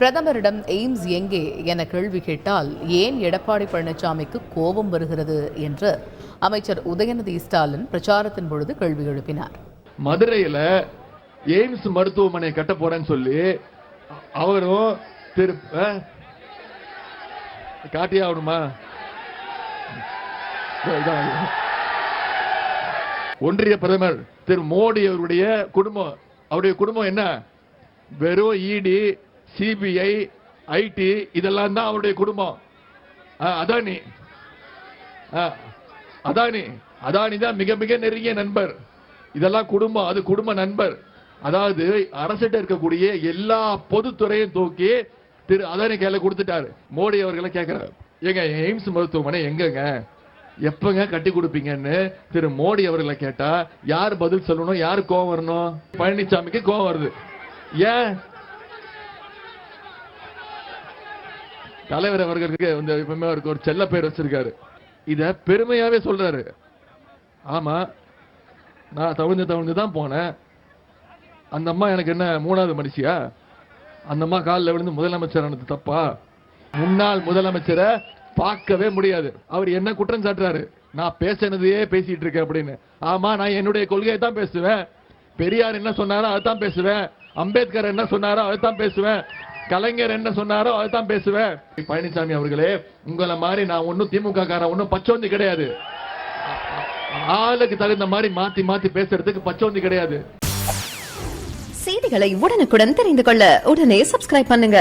பிரதமரிடம் எய்ம்ஸ் எங்கே என கேள்வி கேட்டால் ஏன் எடப்பாடி பழனிசாமிக்கு கோபம் வருகிறது என்று அமைச்சர் உதயநிதி ஸ்டாலின் பிரச்சாரத்தின் பொழுது கேள்வி எழுப்பினார். மதுரையில் எய்ம்ஸ் மருத்துவமனை கட்ட போறேன்னு சொல்லி அவரும் திரு ஆ? காட்டியே ஆகணுமா? ஒன்றிய பிரதமர் திரு மோடி அவருடைய குடும்பம் அவருடைய குடும்பம் என்ன? வெறும் இடி சிபிஐ ஐடி இதெல்லாம் தான் அவருடைய குடும்பம். ஆ, அதானி. ஆ, அதானி. அதானி தான் மிக மிக நெருங்கிய நண்பர். இதெல்லாம் குடும்பம் அது குடும்ப நண்பர். அதாவது அரசிட்ட இருக்கக்கூடிய எல்லா பொதுத்துறையும் தூக்கி திரு அதானி கையில கொடுத்துட்டாரு. மோடி அவர்களை கேட்கிறார் ஏங்க எய்ம்ஸ் மருத்துவமனை எங்கங்க? எப்பங்க கட்டி கொடுப்பீங்கன்னு திரு மோடி அவர்களை கேட்டா யார் பதில் சொல்லணும் யார் கோவம் வரணும்? பழனிசாமிக்கு கோவம் வருது. ஏன்? தலைவர் அவர்களுக்கு வந்து எப்பவுமே அவருக்கு ஒரு செல்ல பேர் வச்சிருக்காரு. இத பெருமையாவே சொல்றாரு. ஆமா நான் தவிழ்ந்து தவிழ்ந்து தான் போனேன். அந்த அம்மா எனக்கு என்ன மூணாவது மனுஷியா? அந்த அம்மா காலில் விழுந்து முதலமைச்சர் ஆனது தப்பா? முன்னாள் முதலமைச்சரை பார்க்கவே முடியாது. அவர் என்ன குற்றம் சாட்டுறாரு? நான் பேசினதையே பேசிட்டு இருக்கேன் அப்படின்னு. ஆமா நான் என்னுடைய கொள்கையை தான் பேசுவேன். பெரியார் என்ன சொன்னாரோ அதான் பேசுவேன். அம்பேத்கர் என்ன சொன்னாரோ அதைத்தான் பேசுவேன். கலைஞர் என்ன சொன்னாரோ அதான் பேசுவேன். பழனிசாமி அவர்களே உங்களை மாதிரி நான் ஒன்னும் திமுக காரன் ஒன்னும் பச்சோந்தி கிடையாது. ஆளுக்கு தகுந்த மாதிரி மாத்தி மாத்தி பேசுறதுக்கு பச்சோந்தி கிடையாது. செய்திகளை உடனுக்குடன் தெரிந்து கொள்ள உடனே சப்ஸ்கிரைப் பண்ணுங்க.